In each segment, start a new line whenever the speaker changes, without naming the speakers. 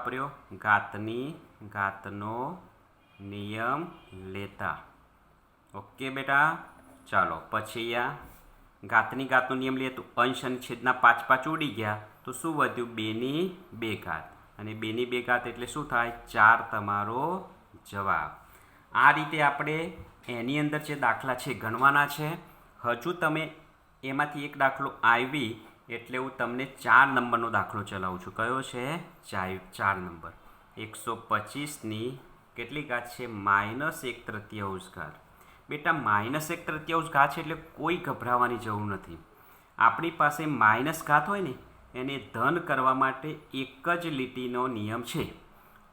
વાપર્યો ગાતની ગાતનો નિયમ લેતા ઓકે બેટા ચાલો પછી આ ગાતની ગાતનો નિયમ લઈએ તો અંશ અને છેદના પાંચ પાંચ ઉડી ગયા તો શું વધ્યું બેની બે ઘાત અને બેની બે ઘાત એટલે શું થાય ચાર તમારો જવાબ આ રીતે આપણે એની અંદર જે દાખલા છે, ગણવાના છે. હજુ તમે એમાંથી એક દાખલો આવી એટલે હું તમને ચાર નંબરનો દાખલો ચલાવું છું. કયો છે? ચાર ચાર નંબર. એકસો પચીસની કેટલી ઘાત છે? માઇનસ એક તૃતીયાંશ ઘાત. બેટા, માઇનસ એક તૃતીયાંશ ઘાત છે એટલે કોઈ ગભરાવાની જરૂર નથી. આપણી પાસે માઇનસ ઘાત હોય ને, એને ધન કરવા માટે એક જ લીટીનો નિયમ છે.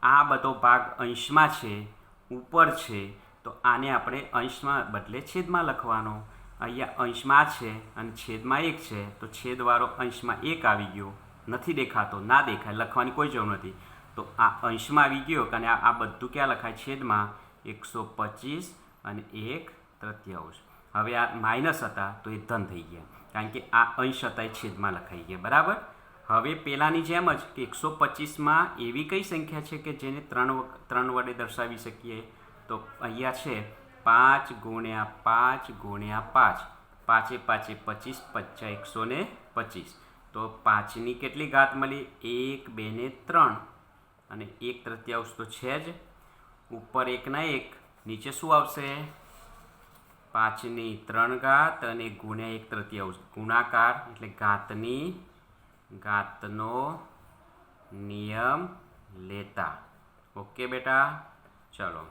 આ બધો ભાગ અંશમાં છે, ઉપર છે, તો આને આપણે અંશમાં બદલે છેદમાં લખવાનો. અહીંયા અંશમાં છે અને છેદમાં એક છે, તો છેદવાળો અંશમાં એક આવી ગયો. નથી દેખાતો, ના દેખાય, લખવાની કોઈ જરૂર નથી. તો આ અંશમાં આવી ગયો અને આ બધું ક્યાં લખાય? છેદમાં એકસો પચીસ અને એક તૃતીયાંશ. હવે આ માઇનસ હતા, તો એ ધન થઈ ગયા. કારણ કે આ અંશ હતા એ છેદમાં લખાઈ ગયા. બરાબર? હવે પહેલાંની જેમ જ કે એકસો પચીસમાં એવી કઈ સંખ્યા છે કે જેને ત્રણ ત્રણ વડે દર્શાવી શકીએ? તો અહીંયા છે પાંચ ગુણ્યા પાંચ ગુણ્યા પાંચ. પાંચે પાંચે પચીસ પચાસ એકસો ને પચીસ. તો પાંચની કેટલી ઘાત મળી? એક, બે ને ત્રણ. અને એક તૃતીયાંશ તો છે જ. ઉપર એકના એક. નીચે શું આવશે? પાંચની ત્રણ ઘાત અને ગુણ્યા એક તૃતીયાંશ. ગુણાકાર એટલે ઘાતની, ઘાતનો નિયમ લેતા. ઓકે બેટા? ચલો.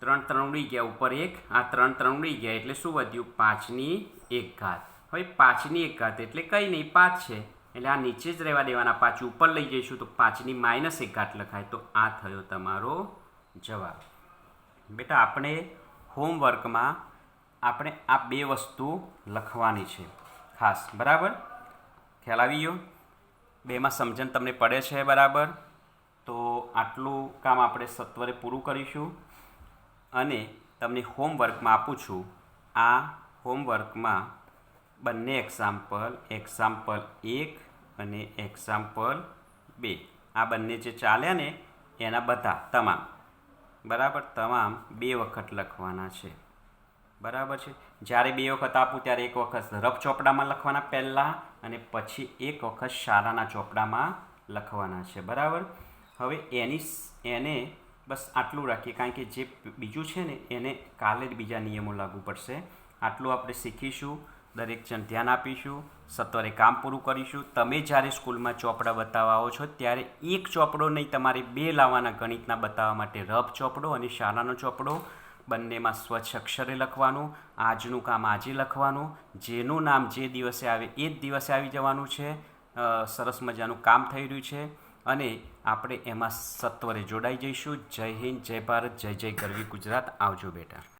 ત્રણ ત્રણ ઉડી ગયા, ઉપર એક, આ ત્રણ ત્રણ ઉડી ગયા, એટલે શું વધ્યું? પાંચની એક ઘાત. હવે પાંચની એક ઘાત એટલે કંઈ નહીં, પાંચ છે. એટલે આ નીચે જ રહેવા દેવાના પાંચ ઉપર લઈ જઈશું તો પાંચની માઇનસ એક ઘાત લખાય. તો આ થયો તમારો જવાબ. બેટા, આપણે હોમવર્કમાં આપણે આ બે વસ્તુ લખવાની છે. ખાસ, બરાબર? ખ્યાલ આવી ગયો? બેમાં સમજણ તમને પડે છે, બરાબર? તો આટલું કામ આપણે સત્વરે પૂરું કરીશું. અને તમને હોમવર્કમાં આપું છું. આ હોમવર્કમાં બંને એક્ઝામ્પલ એક્ઝામ્પલ એક અને એક્ઝામ્પલ બે. આ બંને જે ચાલ્યા ને, એના બધા તમામ. બરાબર? તમામ બે વખત લખવાના છે. બરાબર છે? જ્યારે બે વખત આપું, ત્યારે એક વખત રફ ચોપડામાં લખવાના પહેલાં અને પછી એક વખત શાળાના ચોપડામાં લખવાના છે. બરાબર? હવે એની એને બસ આટલું રાખીએ. કારણ કે જે બીજું છે ને, એને કાલે જ બીજા નિયમો લાગુ પડશે. આટલું આપણે શીખીશું, દરેક જણ ધ્યાન આપીશું, સત્વરે કામ પૂરું કરીશું. તમે જ્યારે સ્કૂલમાં ચોપડા બતાવવા આવો છો, ત્યારે એક ચોપડો નહીં, તમારે બે લાવવાના ગણિતના બતાવવા માટે રફ ચોપડો અને શાળાનો ચોપડો. બંનેમાં સ્વચ્છ અક્ષરે લખવાનું, આજનું કામ આજે લખવાનું. જેનું નામ જે દિવસે આવે એ જ દિવસે આવી જવાનું છે. સરસ મજાનું કામ થઈ રહ્યું છે. અને આપણે એમાં સત્વરે જોડાઈ જઈશું. જય હિન્દ, જય ભારત, જય જય ગરવી ગુજરાત. આવજો બેટા.